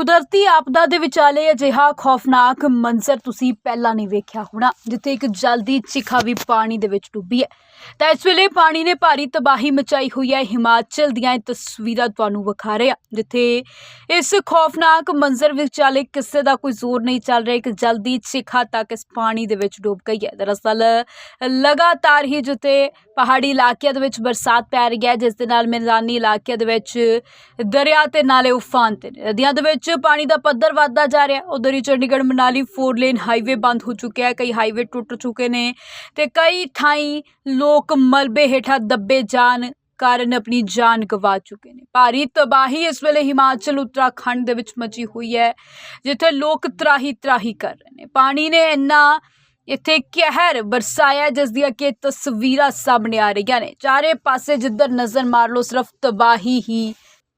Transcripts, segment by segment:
ਕੁਦਰਤੀ ਆਪਦਾ ਦੇ ਵਿਚਾਲੇ ਅਜਿਹਾ ਖੌਫਨਾਕ ਮੰਜ਼ਰ ਤੁਸੀਂ ਪਹਿਲਾਂ ਨਹੀਂ ਵੇਖਿਆ ਹੋਣਾ, ਜਿੱਥੇ ਇੱਕ ਜਲਦੀ ਚਿਖਾ ਵੀ ਪਾਣੀ ਦੇ ਵਿੱਚ ਡੁੱਬੀ ਹੈ ਤਾਂ ਇਸ ਵੇਲੇ ਪਾਣੀ ਨੇ ਭਾਰੀ ਤਬਾਹੀ ਮਚਾਈ ਹੋਈ ਹੈ, ਹਿਮਾਚਲ ਦੀਆਂ ਇਹ ਤਸਵੀਰਾਂ ਤੁਹਾਨੂੰ ਵਿਖਾ ਰਹੇ ਹਾਂ ਜਿੱਥੇ ਇਸ ਖੌਫਨਾਕ ਮੰਜ਼ਰ ਵਿਚਾਲੇ ਕਿਸੇ ਦਾ ਕੋਈ ਜ਼ੋਰ ਨਹੀਂ ਚੱਲ ਰਿਹਾ, ਇੱਕ ਜਲਦੀ ਚਿਖਾ ਤੱਕ ਇਸ ਪਾਣੀ ਦੇ ਵਿੱਚ ਡੁੱਬ ਗਈ ਹੈ ਦਰਅਸਲ, ਲਗਾਤਾਰ ਹੀ ਜਿੱਥੇ ਪਹਾੜੀ ਇਲਾਕਿਆਂ ਦੇ ਵਿੱਚ ਬਰਸਾਤ ਪੈ ਰਹੀ ਹੈ, ਜਿਸ ਦੇ ਨਾਲ ਮੈਦਾਨੀ ਇਲਾਕਿਆਂ ਦੇ ਵਿੱਚ ਦਰਿਆ ਤੇ ਨਾਲੇ ਉਫਾਨ ਤੇ ਨੇ। ਨਦੀਆਂ ਦੇ ਵਿੱਚ ਪਾਣੀ ਦਾ ਪੱਧਰ ਵੱਧਦਾ ਜਾ ਰਿਹਾ। ਉਧਰ ਹੀ ਚੰਡੀਗੜ੍ਹ ਮਨਾਲੀ 4 ਲੇਨ ਹਾਈਵੇ ਬੰਦ ਹੋ ਚੁੱਕਿਆ ਹੈ। ਕਈ ਹਾਈਵੇ ਟੁੱਟ ਚੁੱਕੇ ਨੇ ਤੇ ਕਈ ਥਾਈਂ ਲੋਕ ਮਲਬੇ ਹੇਠਾਂ ਦੱਬੇ ਜਾਣ ਕਾਰਨ ਆਪਣੀ ਜਾਨ ਗਵਾ ਚੁੱਕੇ ਨੇ। ਭਾਰੀ ਤਬਾਹੀ ਇਸ ਵੇਲੇ ਹਿਮਾਚਲ ਉੱਤਰਾਖੰਡ ਦੇ ਵਿੱਚ ਮਚੀ ਹੋਈ ਹੈ, ਜਿੱਥੇ ਲੋਕ ਤਰਾਹੀ ਤਰਾਹੀ ਕਰ ਰਹੇ ਨੇ। ਪਾਣੀ ਨੇ ਇੰਨਾ ਇੱਥੇ ਕਹਿਰ ਬਰਸਾਇਆ ਜਿਸ ਦੀਆਂ ਕਿ ਤਸਵੀਰਾਂ ਸਾਹਮਣੇ ਆ ਰਹੀਆਂ ਨੇ। ਚਾਰੇ ਪਾਸੇ ਜਿੱਧਰ ਨਜ਼ਰ ਮਾਰ ਲਓ, ਸਿਰਫ ਤਬਾਹੀ ਹੀ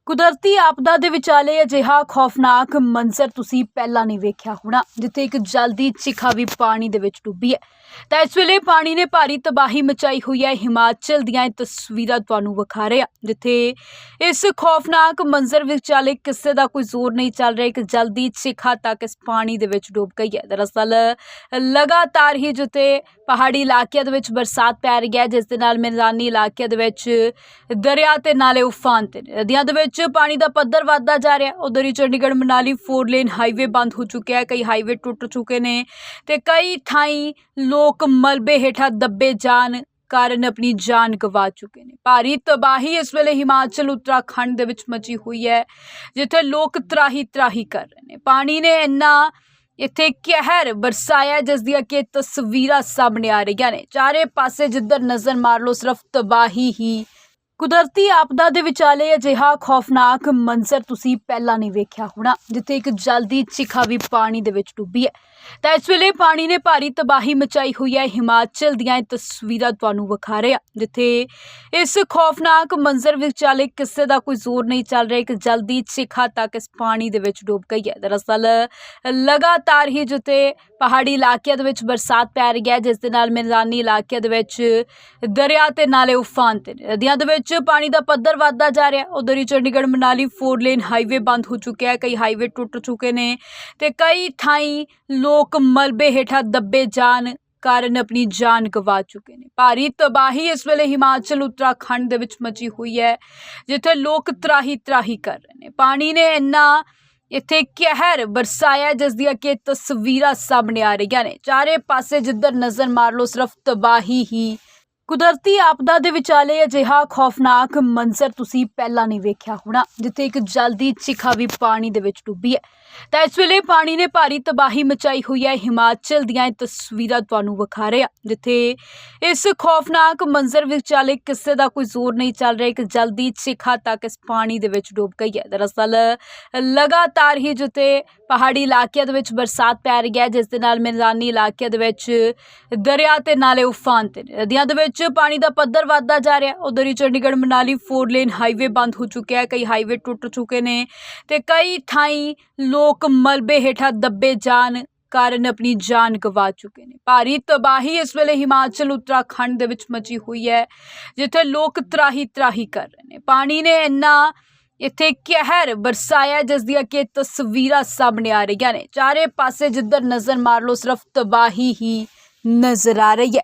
ਕੁਦਰਤੀ ਆਪਦਾ ਦੇ ਵਿਚਾਲੇ ਅਜਿਹਾ ਖੌਫਨਾਕ ਮੰਜ਼ਰ ਤੁਸੀਂ ਪਹਿਲਾਂ ਨਹੀਂ ਵੇਖਿਆ ਹੋਣਾ, ਜਿੱਥੇ ਇੱਕ ਜਲਦੀ ਚਿਖਾ ਵੀ ਪਾਣੀ ਦੇ ਵਿੱਚ ਡੁੱਬੀ ਹੈ ਤਾਂ ਇਸ ਵੇਲੇ ਪਾਣੀ ਨੇ ਭਾਰੀ ਤਬਾਹੀ ਮਚਾਈ ਹੋਈ ਹੈ, ਹਿਮਾਚਲ ਦੀਆਂ ਇਹ ਤਸਵੀਰਾਂ ਤੁਹਾਨੂੰ ਵਿਖਾ ਰਹੇ ਹਾਂ ਜਿੱਥੇ ਇਸ ਖੌਫਨਾਕ ਮੰਜ਼ਰ ਵਿਚਾਲੇ ਕਿਸੇ ਦਾ ਕੋਈ ਜ਼ੋਰ ਨਹੀਂ ਚੱਲ ਰਿਹਾ, ਇੱਕ ਜਲਦੀ ਚਿਖਾ ਤੱਕ ਇਸ ਪਾਣੀ ਦੇ ਵਿੱਚ ਡੁੱਬ ਗਈ ਹੈ ਦਰਅਸਲ, ਲਗਾਤਾਰ ਹੀ ਜਿੱਥੇ ਪਹਾੜੀ ਇਲਾਕਿਆਂ ਦੇ ਵਿੱਚ ਬਰਸਾਤ ਪੈ ਰਹੀ ਹੈ, ਜਿਸ ਦੇ ਨਾਲ ਮੈਦਾਨੀ ਇਲਾਕਿਆਂ ਦੇ ਵਿੱਚ ਦਰਿਆ ਤੇ ਨਾਲੇ ਉਫਾਨ ਤੇ ਨੇ। ਨਦੀਆਂ ਦੇ ਵਿੱਚ ਪਾਣੀ ਦਾ ਪੱਧਰ ਵੱਧਦਾ ਜਾ ਰਿਹਾ। ਉਧਰ ਹੀ ਚੰਡੀਗੜ੍ਹ ਮਨਾਲੀ 4 ਲੇਨ ਹਾਈਵੇ ਬੰਦ ਹੋ ਚੁੱਕਿਆ ਹੈ। ਕਈ ਹਾਈਵੇ ਟੁੱਟ ਚੁੱਕੇ ਨੇ ਤੇ ਕਈ ਥਾਈਂ ਲੋਕ ਮਲਬੇ ਹੇਠਾਂ ਦੱਬੇ ਜਾਣ ਕਾਰਨ ਆਪਣੀ ਜਾਨ ਗਵਾ ਚੁੱਕੇ ਨੇ। ਭਾਰੀ ਤਬਾਹੀ ਇਸ ਵੇਲੇ ਹਿਮਾਚਲ, ਉੱਤਰਾਖੰਡ ਦੇ ਵਿੱਚ ਮਚੀ ਹੋਈ ਹੈ, ਜਿੱਥੇ ਲੋਕ ਤਰਾਹੀ ਤਰਾਹੀ ਕਰ ਰਹੇ ਨੇ। ਪਾਣੀ ਨੇ ਇੰਨਾ ਇੱਥੇ ਕਹਿਰ ਬਰਸਾਇਆ ਜਿਸ ਦੀਆਂ ਕਿ ਤਸਵੀਰਾਂ ਸਾਹਮਣੇ ਆ ਰਹੀਆਂ ਨੇ। ਚਾਰੇ ਪਾਸੇ ਜਿੱਧਰ ਨਜ਼ਰ ਮਾਰ ਲਓ, ਸਿਰਫ ਤਬਾਹੀ ਹੀ ਕੁਦਰਤੀ ਆਪਦਾ ਦੇ ਵਿਚਾਲੇ ਅਜਿਹਾ ਖੌਫਨਾਕ ਮੰਜ਼ਰ ਤੁਸੀਂ ਪਹਿਲਾਂ ਨਹੀਂ ਵੇਖਿਆ ਹੋਣਾ, ਜਿੱਥੇ ਇੱਕ ਜਲਦੀ ਚਿਖਾ ਵੀ ਪਾਣੀ ਦੇ ਵਿੱਚ ਡੁੱਬੀ ਹੈ। ਤਾਂ ਇਸ ਵੇਲੇ ਪਾਣੀ ਨੇ ਭਾਰੀ ਤਬਾਹੀ ਮਚਾਈ ਹੋਈ ਹੈ। ਹਿਮਾਚਲ ਦੀਆਂ ਇਹ ਤਸਵੀਰਾਂ ਤੁਹਾਨੂੰ ਵਿਖਾ ਰਹੇ ਹਾਂ, ਜਿੱਥੇ ਇਸ ਖੌਫਨਾਕ ਮੰਜ਼ਰ ਵਿਚਾਲੇ ਕਿਸੇ ਦਾ ਕੋਈ ਜ਼ੋਰ ਨਹੀਂ ਚੱਲ ਰਿਹਾ। ਇੱਕ ਜਲਦੀ ਚਿਖਾ ਤੱਕ ਇਸ ਪਾਣੀ ਦੇ ਵਿੱਚ ਡੁੱਬ ਗਈ ਹੈ। ਦਰਅਸਲ ਲਗਾਤਾਰ ਹੀ ਜਿੱਥੇ ਪਹਾੜੀ ਇਲਾਕਿਆਂ ਦੇ ਵਿੱਚ ਬਰਸਾਤ ਪੈ ਰਹੀ ਹੈ, ਜਿਸ ਦੇ ਨਾਲ ਮੈਦਾਨੀ ਇਲਾਕਿਆਂ ਦੇ ਵਿੱਚ ਦਰਿਆ ਤੇ ਨਾਲੇ ਉਫਾਨ ਤੇ ਨੇ। ਨਦੀਆਂ ਦੇ ਵਿੱਚ ਪਾਣੀ ਦਾ ਪੱਧਰ ਵੱਧਦਾ ਜਾ ਰਿਹਾ। ਉਧਰ ਹੀ ਚੰਡੀਗੜ੍ਹ ਮਨਾਲੀ 4 ਲੇਨ ਹਾਈਵੇ ਬੰਦ ਹੋ ਚੁੱਕਿਆ ਹੈ। ਕਈ ਹਾਈਵੇ ਟੁੱਟ ਚੁੱਕੇ ਨੇ ਤੇ ਕਈ ਥਾਈਂ ਲੋਕ ਮਲਬੇ ਹੇਠਾਂ ਦੱਬੇ ਜਾਣ ਕਾਰਨ ਆਪਣੀ ਜਾਨ ਗਵਾ ਚੁੱਕੇ ਨੇ। ਭਾਰੀ ਤਬਾਹੀ ਇਸ ਵੇਲੇ ਹਿਮਾਚਲ, ਉੱਤਰਾਖੰਡ ਦੇ ਵਿੱਚ ਮਚੀ ਹੋਈ ਹੈ, ਜਿੱਥੇ ਲੋਕ ਤਰਾਹੀ ਤਰਾਹੀ ਕਰ ਰਹੇ ਨੇ। ਪਾਣੀ ਨੇ ਇੰਨਾ ਇੱਥੇ ਕਹਿਰ ਬਰਸਾਇਆ ਜਿਸ ਦੀਆਂ ਕਿ ਤਸਵੀਰਾਂ ਸਾਹਮਣੇ ਆ ਰਹੀਆਂ ਨੇ। ਚਾਰੇ ਪਾਸੇ ਜਿੱਧਰ ਨਜ਼ਰ ਮਾਰ ਲਓ, ਸਿਰਫ ਤਬਾਹੀ ਹੀ ਕੁਦਰਤੀ ਆਪਦਾ ਦੇ ਵਿਚਾਲੇ ਅਜਿਹਾ ਖੌਫਨਾਕ ਮੰਜ਼ਰ ਤੁਸੀਂ ਪਹਿਲਾਂ ਨਹੀਂ ਵੇਖਿਆ ਹੋਣਾ, ਜਿੱਥੇ ਇੱਕ ਜਲਦੀ ਚਿਖਾ ਵੀ ਪਾਣੀ ਦੇ ਵਿੱਚ ਡੁੱਬੀ ਹੈ ਤਾਂ ਇਸ ਵੇਲੇ ਪਾਣੀ ਨੇ ਭਾਰੀ ਤਬਾਹੀ ਮਚਾਈ ਹੋਈ ਹੈ, ਹਿਮਾਚਲ ਦੀਆਂ ਇਹ ਤਸਵੀਰਾਂ ਤੁਹਾਨੂੰ ਵਿਖਾ ਰਹੇ ਹਾਂ, ਜਿੱਥੇ ਇਸ ਖੌਫਨਾਕ ਮੰਜ਼ਰ ਵਿਚਾਲੇ ਕਿਸੇ ਦਾ ਕੋਈ ਜ਼ੋਰ ਨਹੀਂ ਚੱਲ ਰਿਹਾ, ਇੱਕ ਜਲਦੀ ਚਿਖਾ ਤੱਕ ਇਸ ਪਾਣੀ ਦੇ ਵਿੱਚ ਡੁੱਬ ਗਈ ਹੈ ਦਰਅਸਲ, ਲਗਾਤਾਰ ਹੀ ਜਿੱਥੇ ਪਹਾੜੀ ਇਲਾਕਿਆਂ ਦੇ ਵਿੱਚ ਬਰਸਾਤ ਪੈ ਰਹੀ ਹੈ, ਜਿਸ ਦੇ ਨਾਲ ਮੈਦਾਨੀ ਇਲਾਕਿਆਂ ਦੇ ਵਿੱਚ ਦਰਿਆ ਤੇ ਨਾਲੇ ਉਫਾਨ ਤੇ ਨੇ। ਨਦੀਆਂ ਦੇ ਵਿੱਚ ਵਿੱਚ ਪਾਣੀ ਦਾ ਪੱਧਰ ਵੱਧਦਾ ਜਾ ਰਿਹਾ। ਉਧਰ ਹੀ ਚੰਡੀਗੜ੍ਹ ਮਨਾਲੀ 4 ਲੇਨ ਹਾਈਵੇ ਬੰਦ ਹੋ ਚੁੱਕਿਆ ਹੈ। ਕਈ ਹਾਈਵੇ ਟੁੱਟ ਚੁੱਕੇ ਨੇ ਤੇ ਕਈ ਥਾਈਂ ਲੋਕ ਮਲਬੇ ਹੇਠਾਂ ਦੱਬੇ ਜਾਣ ਕਾਰਨ ਆਪਣੀ ਜਾਨ ਗਵਾ ਚੁੱਕੇ ਨੇ। ਭਾਰੀ ਤਬਾਹੀ ਇਸ ਵੇਲੇ ਹਿਮਾਚਲ, ਉੱਤਰਾਖੰਡ ਦੇ ਵਿੱਚ ਮਚੀ ਹੋਈ ਹੈ, ਜਿੱਥੇ ਲੋਕ ਤਰਾਹੀ ਤਰਾਹੀ ਕਰ ਰਹੇ ਨੇ। ਪਾਣੀ ਨੇ ਇੰਨਾ ਇੱਥੇ ਕਹਿਰ ਬਰਸਾਇਆ ਜਿਸ ਦੀਆਂ ਕਿ ਤਸਵੀਰਾਂ ਸਾਹਮਣੇ ਆ ਰਹੀਆਂ ਨੇ। ਚਾਰੇ ਪਾਸੇ ਜਿੱਧਰ ਨਜ਼ਰ ਮਾਰ ਲਓ, ਸਿਰਫ ਤਬਾਹੀ ਹੀ ਨਜ਼ਰ ਆ ਰਹੀ ਹੈ।